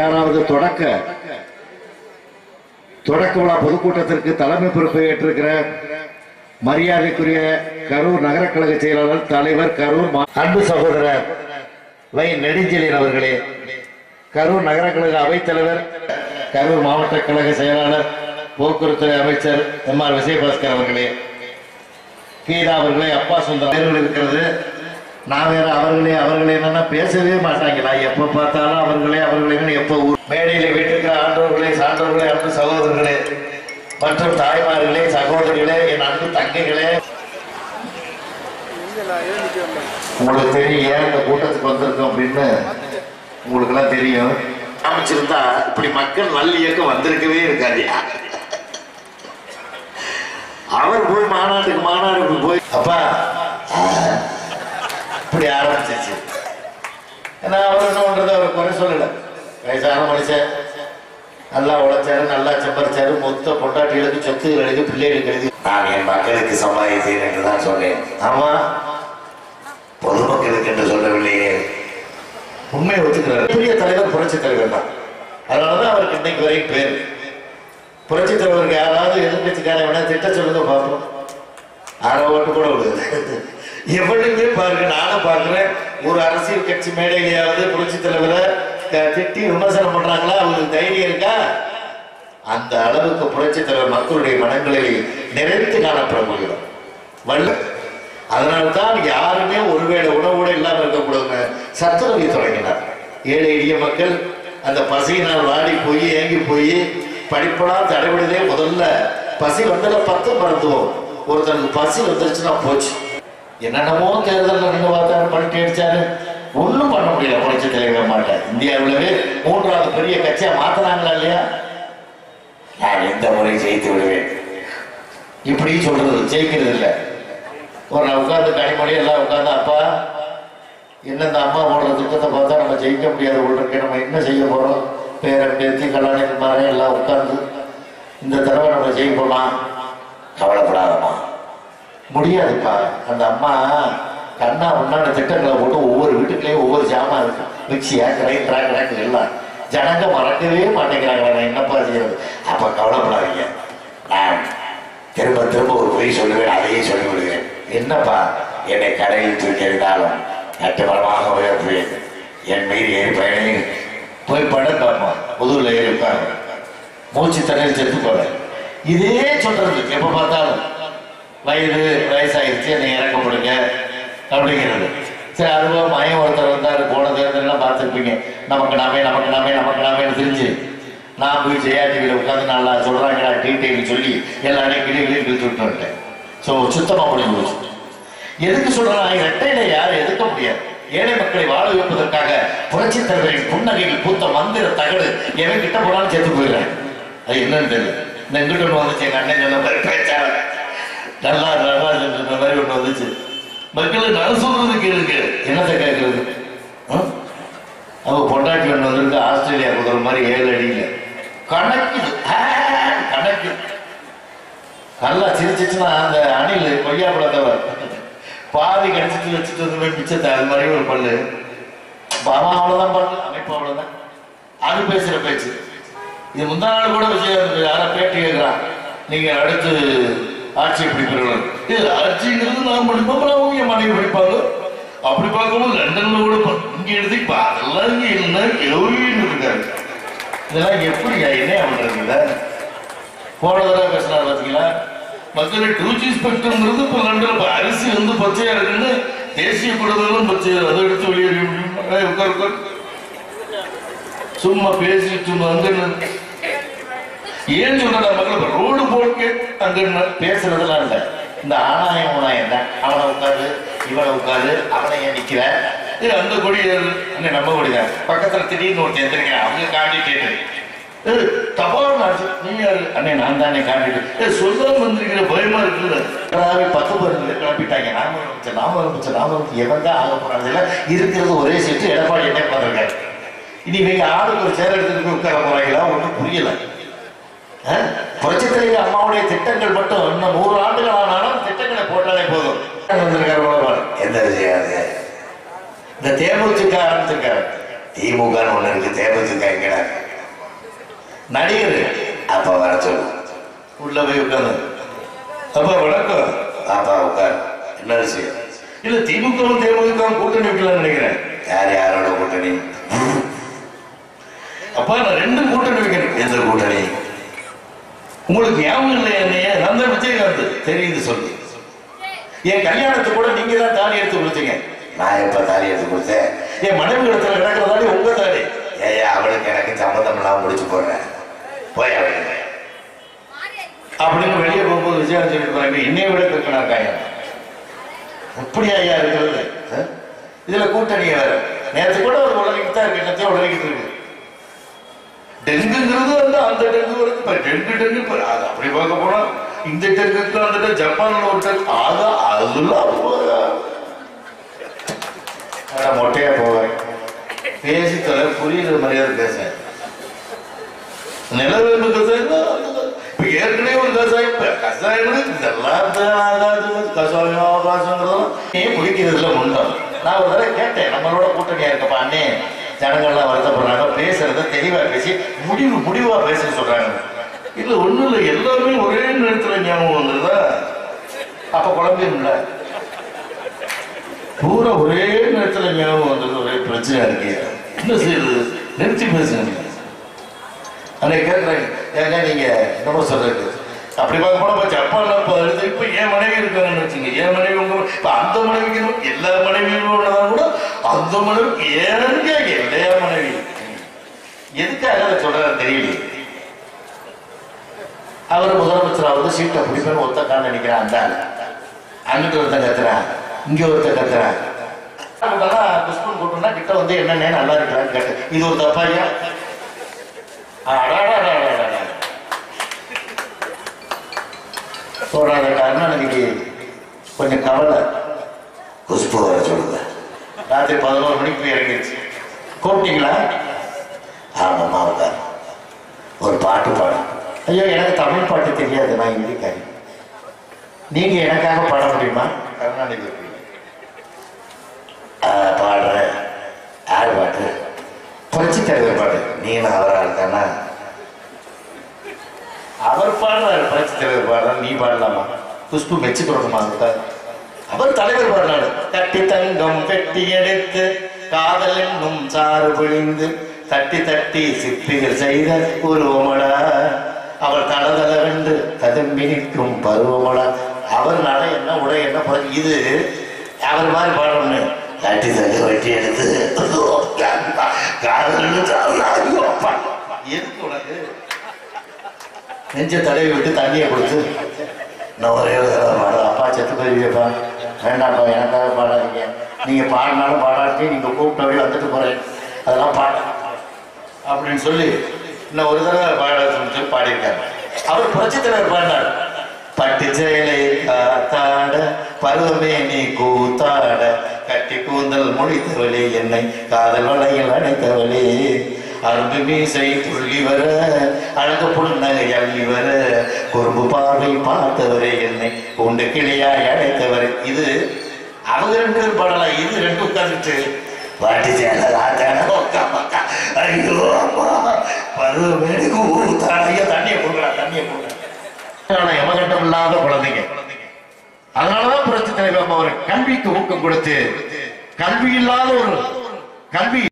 யாராவது தொடக்க தொடக்க விழா பொதுக்கூட்டத்திற்கு தலைமை பொறுப்பை ஏற்றிருக்கிற மரியாதைக்குரிய கரூர் நகர கழக செயலாளர் தலைவர் கரூர் அன்பு சகோதரர் வை நெடுஞ்செழியன் அவர்களே கரூர் நகர கழக அவைத்தலைவர் கரூர் மாவட்ட கழக செயலாளர் போக்குவரத்துறை அமைச்சர் எம் ஆர் விஜயபாஸ்கர் அவர்களே கீதா அவர்களே அப்பா சுந்தரம் இருக்கிறது. நான் வேற அவர்களே அவர்களே என்னன்னா பேசவே மாட்டாங்களா எப்ப பார்த்தாலும் அவர்களே அவர்களே எப்ப ஊர் மேடையில வீட்டிருக்கிற ஆண்டவர்களே சான்றவர்களே அன்பு சகோதரர்களே மற்றும் தாய்மார்களே சகோதரிகளே என் அன்பு தங்கைகளே. உங்களுக்கு தெரியும் ஏன் இந்த கூட்டத்துக்கு வந்திருக்கோம் அப்படின்னு? உங்களுக்கு எல்லாம் தெரியும். அமைச்சிருந்தா இப்படி மக்கள் நல்ல இயக்கம் வந்திருக்கவே இருக்காது. அவர் போய் மாநாட்டுக்கு மாநாடுக்கு போய் அப்பா இப்படி ஆரம்பிச்சிச்சு ஏன்னா அவர் என்ன பண்றது அவர் குறை சொல்லல. வயசான மனுஷன். நல்லா உழைச்சாரு நல்லா சம்பாரிச்சாரு மொத்த பொண்டாட்டிகளுக்கு சொத்து எழுதி பிள்ளைகளுக்கு எழுதி நான் என் மக்களுக்கு சம்பாதித்தேன் என்று தான் சொன்னேன். ஆமா. பொதுமக்களுக்கு என்று சொல்லவில்லையே. உண்மையை ஒத்துக்கிறார். பெரிய தலைவர் புரட்சி தலைவர் தான். அதனாலதான் அவருக்கு இன்னைக்கு வரைக்கும் பேர். புரட்சி தலைவருக்கு யாராவது எதிர்கட்சிக்காரன் வேணா திட்ட சொல்லுங்க பார்ப்போம் அரை ஓட்டு கூட விடுது எவ்வளவுமே பாருங்க நானும் பாக்குறேன். ஒரு அரசியல் கட்சி மேடையிலேயாவது புரட்சி தலைவரை திட்டி விமர்சனம் பண்றாங்களா? அவங்களுக்கு தைரியம் இருக்கா? அந்த அளவுக்கு புரட்சி தலைவர் மக்களுடைய மனங்களில் நிறைந்து காணப்பட முடியும். வல்ல அதனால்தான் யாருமே ஒருவேளை உணவோட இல்லாம இருக்கக்கூடாதுன்னு சத்துணவை தொடங்கினார். ஏழை எளிய மக்கள் அந்த பசியினால் வாடி போய் ஏங்கி போய் படிப்பெல்லாம் தடைபடுதே முதல்ல. பசி வந்தல பத்து மருத்துவம் ஒருத்தனுக்கு பசி வந்துருச்சுன்னா போச்சு. என்னென்னமோ தேர்தலில் நின்று பார்த்தாரு பண்ணிட்டு அடிச்சாரு ஒன்றும் பண்ண முடியல புரட்சி தலைவர் மாட்டேன் இந்தியாவிலவே மூன்றாவது பெரிய கட்சியா மாத்தினாங்களா இல்லையா? நான் எந்த முறை ஜெயித்து விடுவேன். இப்படி சொல்றது ஜெயிக்கிறது இல்லை. ஒரு நான் உட்காந்து கனிமொழி எல்லாம் உட்காந்து அப்பா என்ன இந்த அம்மா போடுற திட்டத்தை பார்த்தா நம்ம ஜெயிக்க முடியாது உள்ளிருக்கே நம்ம என்ன செய்ய போறோம்? பேரன் பேத்தி கல்யாணி எல்லாம் உட்காந்து இந்த தடவை நம்ம ஜெயிப்போமா? கவலைப்படாதமா முடியாதுப்பா அந்த அம்மா கண்ணா உண்டான திட்டங்களை போட்டு ஒவ்வொரு வீட்டுக்குள்ளேயும் ஒவ்வொரு ஜாமான் இருக்கு. மிக்சியா கிரைண்டரா கிடக்கு எல்லாம். ஜனங்க மறக்கவே மாட்டேங்கிறாங்களா நான் என்னப்பா செய்யறது? அப்ப கவலைப்படாதீங்க. நான் திரும்ப திரும்ப ஒரு பொய் சொல்லுவேன் அதையே சொல்லி விடுவேன் என்னப்பா? என்னை கடையில் தூக்கி எறிந்தாலும் நட்டுமரமாக உயர்த்துவேன் என் மீது ஏறி பயணி போய் படம் பார்ப்போம் புதுவில் ஏறி உட்காரு மூச்சு தண்ணீர் செத்து போவேன். இதே சொல்றது எப்ப பார்த்தாலும் வயது வயசாகிடுச்சு என்னை இறக்கப்படுங்க அப்படிங்கிறது. சரி அதுபோல மயம் ஒருத்தர் வந்தார் போன தேர்தலாம் பார்த்துருப்பீங்க. நமக்கு நாமே நமக்கு நாமே நமக்கு நாமேன்னு தெரிஞ்சு நான் போய் ஜெயா டிவியில் உட்காந்து நல்லா சொல்றாங்கடா டீட்டெயில் சொல்லி எல்லாமே கிளி கிளி கிழிச்சு விட்டு வந்துட்டேன். ஸோ சுத்தமாக முடிஞ்சு போச்சு. எதுக்கு சொல்கிறேன் இரட்டையில யாரும் எதுக்க முடியாது. ஏழை மக்களை வாழ வைப்பதற்காக புரட்சி தலைவரின் புன்னகையில் பூத்த மந்திர தகடு எவன் கிட்ட போனாலும் சேர்த்து போயிடுறேன். அது என்னன்னு தெரியல இந்த எங்கிட்ட ஒன்று வந்துச்சு எங்க அண்ணன் சொன்ன பேச்சாளர் நல்லா நல்லா மாதிரி ஒன்று வந்துச்சு. மக்கள் நான் சொல்றதுக்கு இருக்கு என்னத்தை கேட்கறது ம்? பொண்டாட்டி ஒன்று வந்திருக்கு ஆஸ்திரேலியா குதிரை மாதிரி ஏழு அடியில். கணக்குது ஆ, கணக்குது நல்லா சிரிச்சிச்சுன்னா அந்த அணில் கொய்யா பழத்தவ பாதி கடிச்சிட்டு வச்சுட்டு வந்து போய் மிச்சத்தை அது மாதிரி ஒரு பல்லு. அவன் அவ்வளோதான் பல்லு அமைப்பு அவ்வளோதான் அது பேசுற பேச்சு. இது முந்தா நாள் கூட விஷயம் யாரோ பேட்டி கேட்குறான் நீங்கள் அடுத்து ஆட்சி பிடிப்பீர்கள் இது ஆட்சிங்கிறது நான் படிப்போம் அவங்க என் மனைவி படிப்பாங்க அப்படி பார்க்கும்போது லண்டன்ல கூட இங்க எழுதி இப்ப அதெல்லாம் இங்க என்ன எவ்வளவு இருக்காரு. இதெல்லாம் எப்படி என்ன பண்றது போனதெல்லாம் போன பேசினார் பாத்தீங்களா? மக்களை டூ ஜி ஸ்பெக்ட்ரம்ங்கிறது இப்போ லண்டன்ல இப்போ அரிசி வந்து பச்சையா இருக்குன்னு தேசிய குடும்பங்களும் பச்சையா அதை எடுத்து வெளியேறி முடியும்? உட்கார் சும்மா பேசிட்டு அங்க ஏன்னு ஏன் மக்கள் ரோடு போட்டு அங்க நின்னு பேசுறதெல்லாம் இல்லை. இந்த ஆணாயம் ஊனாயம் தான். அவனை உட்காரு இவனை உட்காரு அவனை ஏன் நிக்கிற? ஏய், அந்த கொடி அண்ணே நம்ம கொடி தான் பக்கத்துல திடீர்னு ஒருத்தன் எந்திரிக்கிறான். அவங்க காண்டிட்டு தபால் ஆச்சு நீ யாரு? அண்ணே நான் தானே காண்டிட்டு ஏ சொல்லாம வந்திருக்கிற பயமா இருக்குல்ல. அதாவது பத்து பேர் கிளப்பிட்டாங்க. நாம ஆரம்பிச்ச நாம ஆரம்பிச்ச நாம ஆரம்பிச்சு எவன் தான் ஆக போறாங்க இல்ல இருக்கிறது ஒரே சீட்டு. எடப்பாடி என்ன பண்ணிருக்காரு இனி இவங்க ஆளுக்கு ஒரு சேர் எடுத்துட்டு போய் உட்கார போறாங்களா? ஒன்றும் புரியல. அஹ்? புரட்சித் தலைவர் அம்மாவுடைய திட்டங்கள் மட்டும் இன்னும் நூறு ஆண்டுகள் ஆனாலும் திட்டங்களை போட்டாலே போதும். வந்திருக்காரு உழவர். எந்த விஷயம் அது இந்த தேமுதிக ஆரம்பிச்சிருக்காரு திமுகன்னு ஒண்ணு இருக்கு தேமுதிக எங்கடா? நடிகர். அப்ப வர சொல்லு. உள்ள போய் உட்காந்து அப்பா வணக்கம். பாப்பா உட்கார். என்ன விஷயம்? இல்ல திமுகவும் தேமுதிகவும் கூட்டணி வைக்கலாம்னு நினைக்கிறேன். யார் யாரோட கூட்டணி? அப்பா நான் ரெண்டு கூட்டணி வைக்கிறேன் எந்த கூட்டணி? உங்களுக்கு ஞாபகம் இல்லை என்னைய நான் தான் விஜயகாந்த் தெரியுது சொல்லு. என் கல்யாணத்தை கூட நீங்க தான் தாலி எடுத்து கொடுத்தீங்க. நான் எப்ப தாலி எடுத்து கொடுத்தேன்? என் மனைவி இடத்துல கிடக்கிற தாலி உங்க தாலி. ஏயா அவளுக்கு எனக்கு சம்மந்தம் இல்லாம முடிச்சு போடுறேன். போய் அவளுக்கு அப்படின்னு வெளியே போகும்போது விஜயகாந்த் சொல்லிட்டு போறாங்க என்னைய விட கற்கனா காயம்? எப்படி ஐயா? இருக்கிறது. இதுல கூட்டணி வேற. நேற்று கூட ஒரு உலகிட்டு தான் இருக்கு என்னத்தையும் உலகிட்டு இருக்கு. டெங்குங்கிறது வந்து அந்த டெங்கு வரைக்கும் இப்ப டெங்கு டெங்கு அது அப்படி பார்க்க போனா இந்த டெங்குக்கு அந்த டெங்கு, ஜப்பான்ல ஒரு டெங்கு அது அதெல்லாம் போயா. மொட்டையா போவேன் பேசி தலை புரியுற மரியாதை பேச. நிலவேம்பு கசாயம் இப்ப ஏற்கனவே ஒரு கசாயம் கசாயம் இதெல்லாம் ஆகாது கசாயம் ஆகாசங்கிறதெல்லாம் ஏன் குடிக்கிறதுல முண்டம்? நான் ஒரு தடவை கேட்டேன் நம்மளோட கூட்டணியா இருக்கப்பா அண்ணே. ஜனங்கள்லாம் வருத்தப்படுறாங்க பேசுறத தெளிவா பேசி முடிவு முடிவா பேச சொல்றாங்க. இல்ல ஒண்ணும் இல்லை எல்லாருமே ஒரே நேரத்துல ஞாபகம் வந்துருதா? அப்ப குழம்பிடும்ல. பூரா ஒரே நேரத்துல ஞாபகம் வந்தது ஒரே பிரச்சனையா இருக்கு. என்ன செய்யுது நிறுத்தி பேசுங்க. அன்னைக்கு கேட்குறாங்க ஏங்க நீங்க என்ன சொல்றது? அப்படி பார்க்க கூட ஜப்பான்ல இப்போ இப்போ என் மனைவி இருக்காங்கன்னு வச்சுங்க. என் மனைவி உங்க இப்போ அந்த மனைவிக்கு எல்லா மனைவியும் உள்ளதா கூட அந்த மனைவி ஏன்னு கேட்க எதுக்காக அதை சொல்றாரு தெரியல அவர் முதலமைச்சரா வந்து சீட்டை பிடிப்பேன்னு ஒருத்த காண நினைக்கிறான் அந்த ஆளு. அங்கிட்டு ஒருத்தன் கத்துறான் இங்க ஒருத்தன் கத்துறான். புஷ்பன் கூட்டம்னா கிட்ட வந்து என்னென்ன நல்லா இருக்கிறான்னு கேட்டு இது ஒரு தப்பாரியா அடாடாடாடாடா. போடாத கருணாநிதிக்கு கொஞ்சம் கவலை. குஷ்பு வர சொல்லுங்க. ராத்திரி பதினோரு மணிக்கு இறங்கிடுச்சு கூப்பிட்டீங்களா? ஆமாம்மா உட்கார் ஒரு பாட்டு பாடும் ஐயோ எனக்கு தமிழ் பாட்டு தெரியாது நான் இந்திக்காரி நீங்க எனக்காக பாட முடியுமா? கருணாநிதி பாடுறேன் யார் பாட்டு? புரட்சி தலைவர் பாட்டு. நீனும் அவரால் தானே? அவர் பாடுறாரு புரட்சி தலைவர் பாடுறாரு. நீ பாடலாமா? குஷ்பு மெச்சுக்கணுமா அதுக்காக அவர் தலைவர் பாடுறாரு. கட்டி தங்கம் வெட்டி எடுத்து காதல் என்னும் சாறு பொழிந்து தட்டி தட்டி சிற்பிகள் செய்த உருவமடா. அவர் தளதளவென்று ததும்பி நிற்கும் பருவமடா. அவர் நட என்ன உடை என்ன இது அவர் மாதிரி பாடணும் தட்டி தட்டி வெட்டி எடுத்து எதுக்கு உனக்கு? நெஞ்ச தடவி விட்டு தண்ணியை கொடுத்து. நான் ஒரே பாடுறேன் அப்பா செத்து போயிருவியப்பா. வேண்டாம்ப்பா எனக்காக பாடாதீங்க. நீங்க பாடினாலும் பாடாட்டி நீங்க கூப்பிட்டபடி வந்துட்டு போறேன். அதெல்லாம் பாட அப்படின்னு சொல்லி இன்னும் ஒரு தடவை பாட சொல்லி பாடியிருக்காரு. அவர் புரட்சி தலைவர் பாடினார். பட்டு செயலை காத்தாட பருவமே நீ கூத்தாட கட்டி கூந்தல் முடித்தவளே என்னை காதல் வளையில் அடைத்தவளே அரும்பு மீசை துள்ளி வர அழகு புன்னகை அள்ளி வர குறும்பு பார்வை பார்த்தவரே என்னை உண்டு கிளியாய் அடைத்தவரே இது அவங்க ரெண்டு பேரும் பாடலாம். இது ரெண்டு உட்காந்துட்டு பாட்டு சேலை ஆத்தான ஐயோ அம்மா தண்ணியை கொடுக்கலாம் தண்ணியை கொடுக்கலாம் ஆனா எமகண்டம் இல்லாத குழந்தைங்க அதனாலதான் புரட்சி தலைவர் அவர் கல்விக்கு ஊக்கம் கொடுத்து கல்வி இல்லாத ஒரு கல்வி